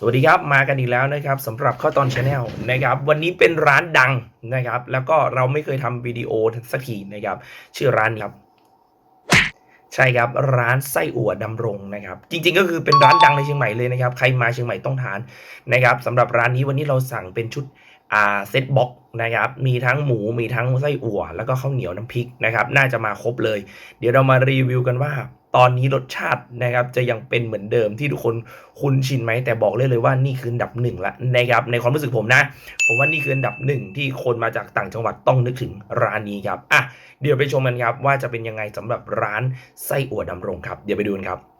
สวัสดีครับมากันอีกแล้วนะครับสำหรับข้าวตอนชาแนลนะครับวันนี้เป็นร้านดังนะครับ แล้วก็เราไม่เคยทำวิดีโอสักทีนะครับ ชื่อร้านครับ ใช่ครับร้านไส้อั่วดำรงนะครับ จริงๆก็คือเป็นร้านดังในเชียงใหม่เลยนะครับ ใครมาเชียงใหม่ต้องทานนะครับสำหรับร้านนี้วันนี้เราสั่งเป็นชุดอ่าเซตบ็อกนะครับมีทั้งหมูมีทั้งไส้อั่ว แล้วก็ข้าวเหนียวน้ำพริกนะครับ น่าจะมาครบเลย เดี๋ยวเรามารีวิวกันว่า ตอนนี้รสชาตินะครับจะยังเป็นเหมือนเดิมที่ทุกคนคุ้นชินไหมแต่บอกเลยเลยว่านี่คืออันดับหนึ่งละนะครับในความรู้สึกผมนะ ผมว่านี่คืออันดับหนึ่งที่คนมาจากต่างจังหวัดต้องนึกถึงร้านนี้ครับอะเดี๋ยวไปชมกันครับว่าจะเป็นยังไงสำหรับร้านไส้อั่วดำรงครับ เดี๋ยวไปดูกันครับ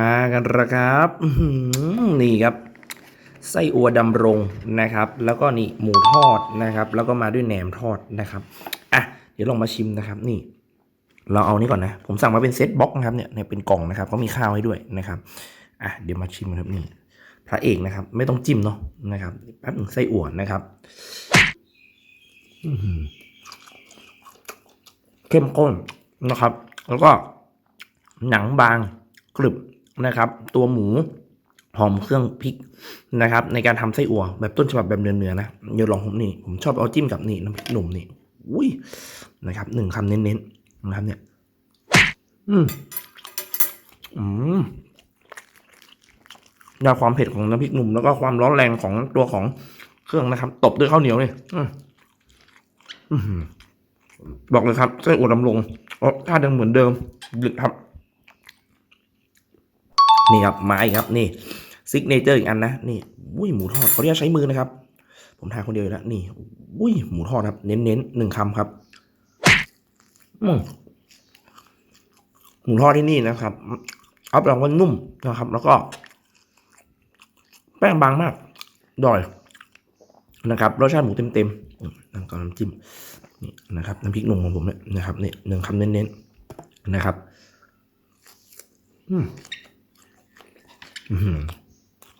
มากันละครับนี่ครับ ไส้อัวดำรงนะครับ แล้วก็นี่หมูทอดนะครับ แล้วก็มาด้วยแหนมทอดนะครับอะเดี๋ยวลองมาชิมนะครับ นี่ เราเอานี่ก่อนนะ ผมสั่งมาเป็นเซตบ็อกนะครับเนี่ยเป็นกล่องนะครับเขามีข้าวให้ด้วยนะครับอะเดี๋ยวมาชิมครับนี่พระเอกนะครับ ไม่ต้องจิ้มเนาะนะครับแป๊บหนึ่งไส้อั่วนะครับอื้อหือเข้มข้นนะครับ แล้วก็หนังบางกรึบ นะครับ ตัวหมูหอมเครื่องพริกนะครับ ในการทำไส้อั่วแบบต้นฉบับแบบเนื้อๆนะเดี๋ยวลองผมนี่ผมชอบเอาจิ้มกับนี่น้ำพริกหนุ่มนี่อุ้ยนะครับหนึ่งคำเน้นๆนะครับเนี่ย อืมอืมได้ความเผ็ดของน้ำพริกหนุ่มแล้วก็ความร้อนแรงของตัวของเครื่องนะครับ ตบด้วยข้าวเหนียวเลยอืมบอกเลยครับไส้อั่วดำรงรสชาติยังเหมือนเดิมหลึกครับ นี่ครับมาอีกครับนี่ซิกเนเจอร์อีกอันนะนี่อุ้ยหมูทอดเขาเรียกใช้มือนะครับ ผมทานคนเดียวอยู่แล้วนี่อุ้ยหมูทอดครับ เน้นๆหนึ่งคำครับหมูทอดที่นี่นะครับรับรองว่านุ่มนะครับ แล้วก็ แป้งบางมากดอยนะครับรสชาติหมูเต็มๆอืมน้ำกับน้ำจิ้มนี่นะครับน้ำพริกหนุ่มของผมเนี่ยนะครับนี่หนึ่งคำเน้นๆนะครับ อืม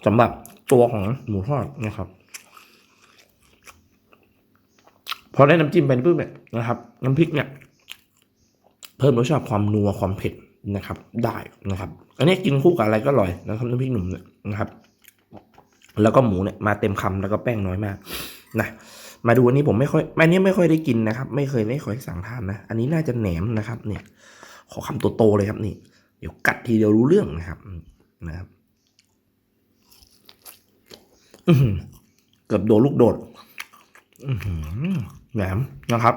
สำหรับตัวของหมูทอดนะครับ พอได้น้ำจิ้มไปปุ๊บเนี่ยนะครับ น้ำพริกเนี่ย เพิ่มรสชาติความนัวความเผ็ดนะครับ ได้นะครับ อันนี้กินคู่กับอะไรก็อร่อยนะครับน้ำพริกหนุ่มเนี่ยนะครับ แล้วก็หมูเนี่ยมาเต็มคำแล้วก็แป้งน้อยมากนะมาดูอันนี้ผมไม่ค่อยอันนี้ไม่ค่อยได้กินนะครับ ไม่เคยไม่ค่อยสั่งทานนะ อันนี้น่าจะแหนมนะครับ เนี่ย ขอคำโตๆเลยครับนี่ เดี๋ยวกัดทีเดียวรู้เรื่องนะครับนะครับ เกือบโดนลูกโดดแหนมนะครับ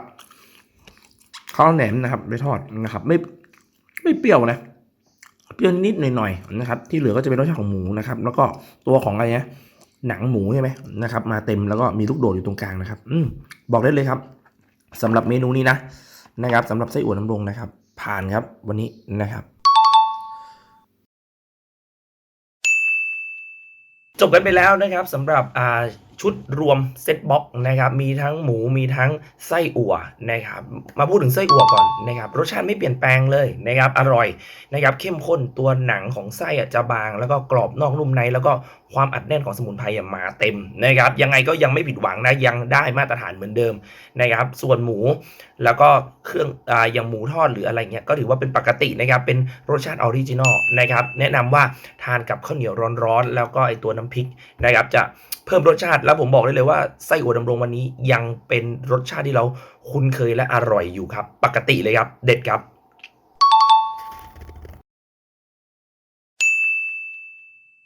ข้าวแหนมนะครับไปทอดนะครับ ไม่ไม่เปรี้ยวนะเปรี้ยวนิดหน่อยๆนะครับ ที่เหลือก็จะเป็นรสชาติของหมูนะครับ แล้วก็ตัวของอะไรเนะหนังหมูใช่ไหมนะครับ มาเต็มแล้วก็มีลูกโดดอยู่ตรงกลางนะครับ อืบอกได้เลยครับสำหรับเมนูนี้นะนะครับสำหรับไส้อั่วน้ำรงนะครับ ผ่านครับวันนี้นะครับ จบกันไปแล้วนะครับสำหรับอ่าชุดรวมเซตบ็อกนะครับมีทั้งหมูมีทั้งไส้อั่วนะครับมาพูดถึงไส้อั่วก่อนนะครับรสชาติไม่เปลี่ยนแปลงเลยนะครับอร่อยนะครับเข้มข้นตัวหนังของไส้อะจะบาง แล้วก็กรอบนอกนุ่มใน แล้วก็ความอัดแน่นของสมุนไพรมาเต็มนะครับยังไงก็ยังไม่ผิดหวังนะยังได้มาตรฐานเหมือนเดิมนะครับส่วนหมูแล้วก็เครื่องออย่างหมูทอดหรืออะไรเงี้ยก็ถือว่าเป็นปกตินะครับเป็นรสชาติออริจินอลนะครับแนะนำว่าทานกับข้าวเหนียวร้อนๆแล้วก็ไอตัวน้ำพริกนะครับจะเพิ่มรสชาติแล้วผมบอกได้เลยว่าไส้อั่วดำรงวันนี้ยังเป็นรสชาติที่เราคุ้นเคยและอร่อยอยู่ครับ ปกติเลยครับ เด็ดครับ